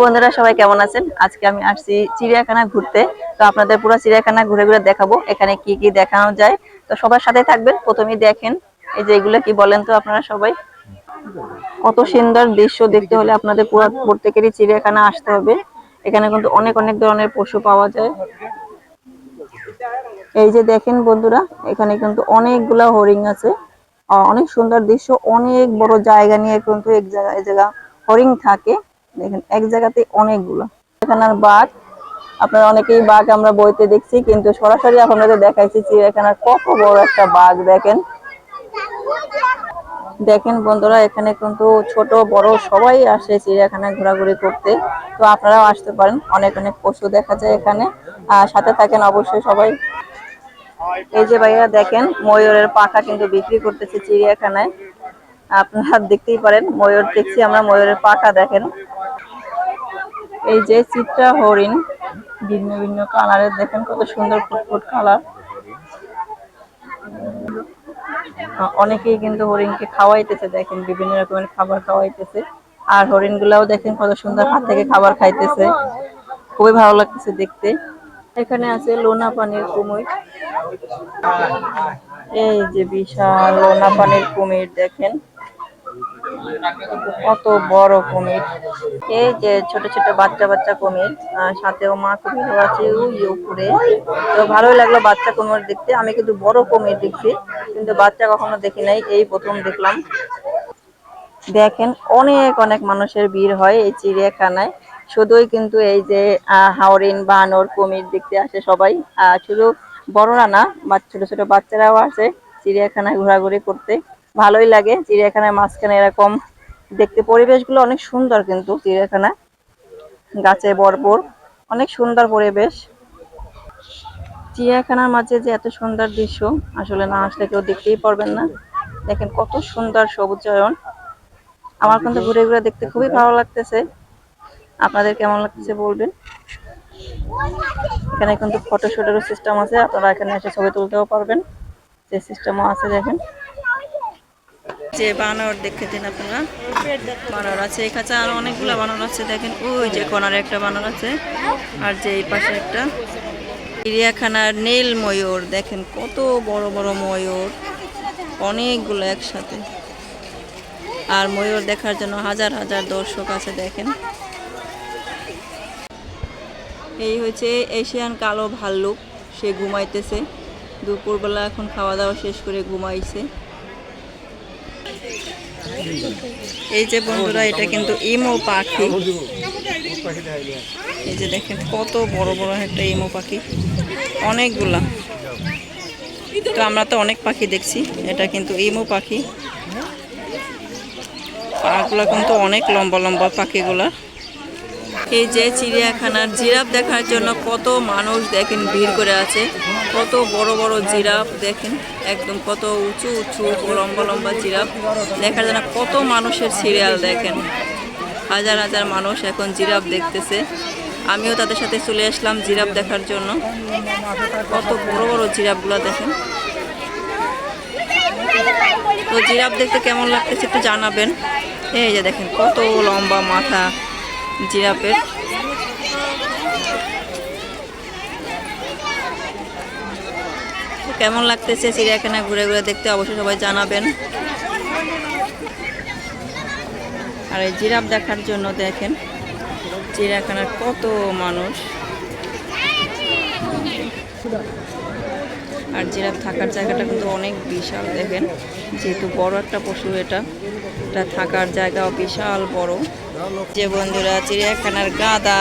বন্ধুরা সবাই কেমন আছেন? আজকে আমি আসছি চিড়িয়াখানা ঘুরতে। তো আপনাদের পুরো চিড়িয়াখানা ঘুরে ঘুরে দেখাবো, এখানে কি কি দেখানো যায়। তো সবার সাথে থাকবেন, প্রথমেই দেখেন, এই যে এগুলো কি বলেন তো আপনারা সবাই? কত সুন্দর দৃশ্য দেখতে হলে আপনাদের পুরো প্রত্যেকেরই চিড়িয়াখানা আসতে হবে। এখানে কিন্তু অনেক অনেক ধরনের পশু পাওয়া যায়। এই যে দেখেন বন্ধুরা, এখানে কিন্তু অনেকগুলা হরিণ আছে। অনেক সুন্দর দৃশ্য, অনেক বড় জায়গা নিয়ে কিন্তু এক জায়গা জায়গা হরিণ থাকে। দেখেন, এক জায়গাতে অনেকগুলো। চিড়িয়াখানার বাঘ। আপনারা অনেকেই বাঘ আমরা বইতে দেখছি, কিন্তু সরাসরি আপনাদের দেখাইছি চিড়িয়াখানার কত বড় একটা বাঘ, দেখেন। দেখেন বন্ধুরা, এখানে কিন্তু ছোট, বড় সবাই আসে চিড়িয়াখানায় ঘোরাঘুরি করতে। তো আপনারাও আসতে পারেন, অনেক অনেক পশু দেখা যায় এখানে। আর সাথে থাকেন অবশ্যই সবাই। এই যে ভাইয়া, দেখেন, ময়ূরের পাখা কিন্তু বিক্রি করতেছে চিড়িয়াখানায়। আপনারা দেখতেই পারেন, ময়ূর দেখছি আমরা, ময়ূরের পাখা দেখেন। এই যে চিত্রা হরিণ, ভিন্ন ভিন্ন কালারের দেখেন কত সুন্দর ফুটফুট কালার অনেকেই কিন্তু হরিণকে খাওয়াইতেছে, দেখেন বিভিন্ন রকমের খাবার খাওয়াইতেছে। আর হরিণ গুলাও দেখেন কত সুন্দর হাত থেকে খাবার খাইতেছে। খুবই ভালো লাগতেছে দেখতে। এখানে আছে লোনা পানির কুমির। এই যে বিশাল লোনা পানির কুমির, দেখেন। কত বড় কুমির? এই যে ছোট ছোট বাচ্চা বাচ্চা কুমির সাথেও মা কুমিরও আছে ওই উপরে। তো ভালোই লাগল বাচ্চা কুমির দেখতে। আমি কিন্তু বড় কুমির দেখছি কিন্তু বাচ্চা কখনো দেখি নাই এই প্রথম দেখলাম। দেখেন অনেক অনেক মানুষের ভিড় হয় এই চিড়িয়াখানায়। শুধুই কিন্তু এই যে আহ, হাওড়িন বানর কুমির দেখতে আসে সবাই। শুধু বড়রা না ছোট ছোট বাচ্চারাও আসে চিড়িয়াখানায় ঘোরাঘুরি করতে। ভালোই লাগে। চিড়িয়াখানার মাঝখানে এরকম দেখতে পরিবেশগুলো অনেক সুন্দর কিন্তু চিড়িয়াখানা। গাছে বরপর অনেক সুন্দর পরিবেশ। চিড়িয়াখানার মাঝে যে এত সুন্দর দৃশ্য, আসলে না আসলে কেউ দেখতেই পারবেন না। দেখেন কত সুন্দর সবুজায়ন। আমার কিন্তু ঘুরে ঘুরে দেখতে খুবই ভালো লাগতেছে। আপনাদের কেমন লাগতেছে বলবেন? এখানে কিন্তু ফটোশুটেরও সিস্টেম আছে, আপনারা এখানে এসে ছবি তুলতেও পারবেন। যে সিস্টেমও আছে দেখেন। যে বানর দেখেছেন আপনারা? বানর আছে, এই কাছে আরও অনেকগুলো বানর আছে, দেখেন। ওই যে কোনারে একটা বানর আছে, আর যে এই পাশে একটা। চিড়িয়াখানার নীল ময়ূর, দেখেন কত বড় বড় ময়ূর। অনেকগুলো একসাথে। আর ময়ূর দেখার জন্য হাজার হাজার দর্শক আছে, দেখেন। এই হচ্ছে এশিয়ান কালো ভাল্লুক, সে ঘুমাইতেছে। দুপুরবেলা এখন খাওয়া দাওয়া শেষ করে ঘুমাইছে। এই যে বন্ধুরা, এটা কিন্তু ইমো পাখি। এই যে দেখেন, কত বড় বড় একটা ইমো পাখি। অনেকগুলা। তো আমরা তো অনেক পাখি দেখছি, এটা কিন্তু ইমো পাখি। পাগুলো কিন্তু অনেক লম্বা লম্বা পাখিগুলা। এই যে চিড়িয়াখানার জিরাফ দেখার জন্য কত মানুষ দেখেন, ভিড় করে আছে। কত বড় বড় জিরাফ দেখেন, একদম কত উঁচু উঁচু লম্বা লম্বা জিরাফ। দেখার জন্য কত মানুষের সিরিয়াল দেখেন। হাজার হাজার মানুষ এখন জিরাফ দেখতেছে। আমিও তাদের সাথে চলে আসলাম জিরাফ দেখার জন্য। কত বড় বড় জিরাফগুলো দেখেন। তো জিরাফ দেখতে কেমন লাগতেছে একটু জানাবেন। এই যে দেখেন কত লম্বা মাথা জিরাফের। কেমন লাগতেছে চিড়িয়াখানা ঘুরে ঘুরে দেখতে? অবশ্যই সবাই জানাবেন। আর এই জিরাফ দেখার জন্য দেখেন, চিড়িয়াখানার কত মানুষ। আর জিরাফ থাকার জায়গাটা কিন্তু অনেক বিশাল, দেখেন। যেহেতু বড় একটা পশু এটা এটা থাকার জায়গাও বিশাল বড়। যে বন্ধুরা, চিড়িয়াখানার গাদা।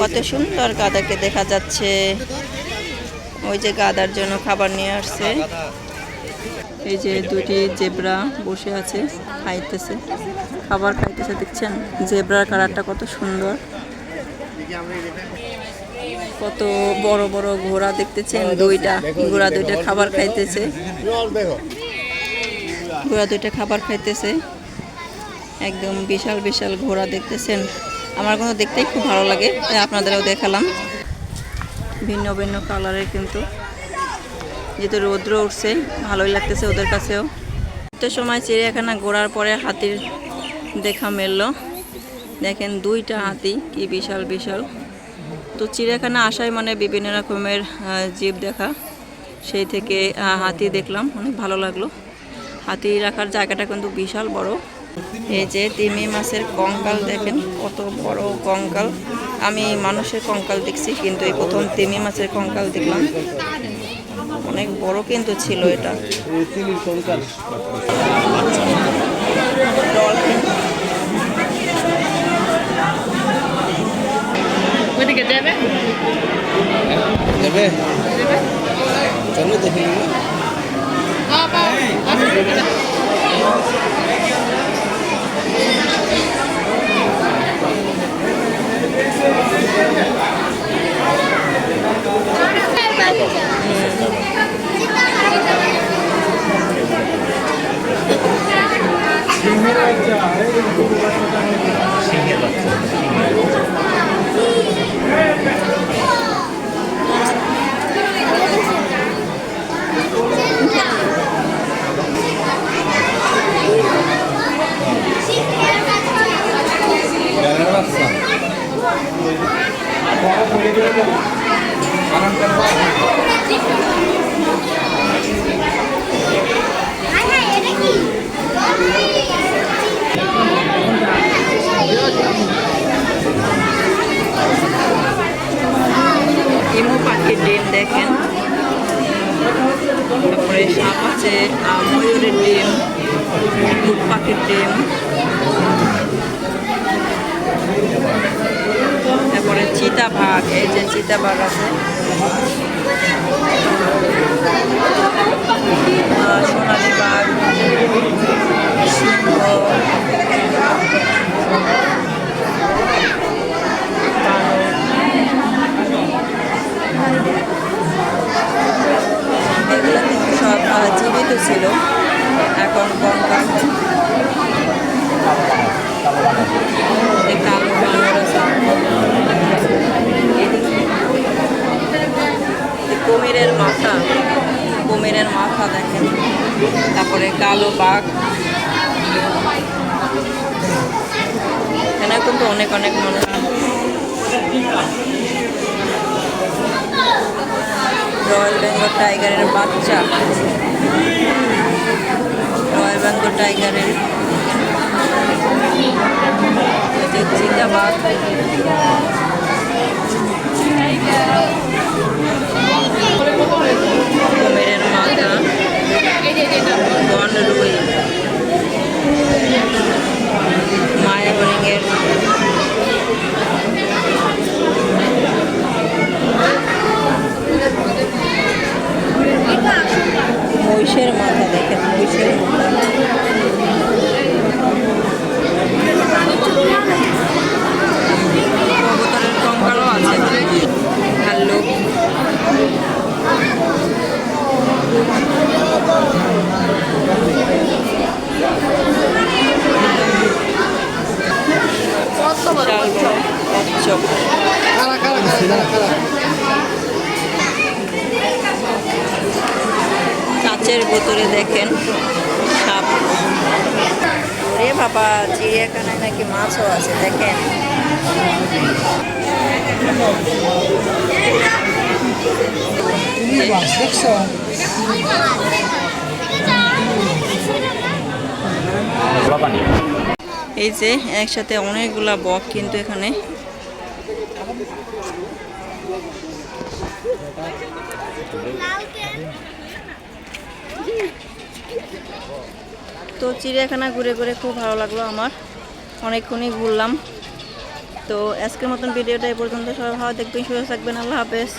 কত সুন্দর গাদাকে দেখা যাচ্ছে। ওই যে গাদার জন্য খাবার নিয়ে আসছে। এই যে দুটি জেব্রা বসে আছে, খাইতেছে। খাবার খাইতেছে, দেখছেন? জেব্রার কালারটা কত সুন্দর। কত বড় বড় ঘোড়া দেখতেছেন, দুইটা। ঘোড়া দুইটা খাবার খাইতেছে। ঘোড়া দুইটা খাবার খাইতেছে। একদম বিশাল বিশাল ঘোড়া দেখতেছেন। আমার কিন্তু দেখতেই খুব ভালো লাগে আপনাদেরও দেখালাম। ভিন্ন ভিন্ন কালারের কিন্তু। যেহেতু রৌদ্র উঠছে, ভালোই লাগতেছে ওদের কাছেও। তো সময় চিড়িয়াখানা ঘোরার পরে হাতির দেখা মিললো। দেখেন দুইটা হাতি, কি বিশাল বিশাল। তো চিড়িয়াখানা আসায় মানে বিভিন্ন রকমের জীব দেখা। সেই থেকে হাতি দেখলাম, অনেক ভালো লাগল। হাতি রাখার জায়গাটা কিন্তু বিশাল বড়। এই যে তিমি মাছের কঙ্কাল দেখেন কত বড় কঙ্কাল। আমি মানুষের কঙ্কাল দেখছি কিন্তু এই প্রথম তিমি মাছের কঙ্কাল দেখলাম। অনেক বড় কিন্তু ছিল এটা। যাবে যাবে চলো দেখে নিবো ইমু পাখির ডিম দেখেন তারপরে সাপ আছে আহ, ময়ূরের ডিম উট পাখির ডিম তারপরে চিতা বাঘ এই যে চিতা বাঘ আছে। সোনালি বাঘ সিংহ এগুলো কিন্তু সব আহ, জীবিত ছিল এখন কঙ্কাল এই কালো বানর আছে। এদিকে এই কুমিরের মাথা মাথা দেখেন। তারপরে কালো বাঘ। এখানে কিন্তু অনেক অনেক মানুষ রয়্যাল বেঙ্গল টাইগারের বাচ্চা। রয়্যাল বেঙ্গল টাইগারের যে চিতাবাঘ কুমিরের মাথা বন রুই মায়াবরিংয়ের মহিষের মাথা দেখেন মহিষের মাথা কবুতরের কঙ্কালও আছে ভাল্লুক বিশাল বড় কচ্ছপ কারা কারা কারা কারা কাঁচের ভিতরে দেখেন সাপ। ওরে বাবা চিড়িয়াখানায় নাকি মাছও আছে দেখেন। দেখছ এই যে একসাথে অনেকগুলা বক কিন্তু এখানে তো চিড়িয়াখানা ঘুরে ঘুরে খুব ভালো লাগল আমার। অনেকক্ষণই ঘুরলাম। তো আজকের মতন ভিডিওটা এ পর্যন্ত। সবাই ভালো দেখবেন সুস্থ থাকবেন। আল্লাহ হাফেজ।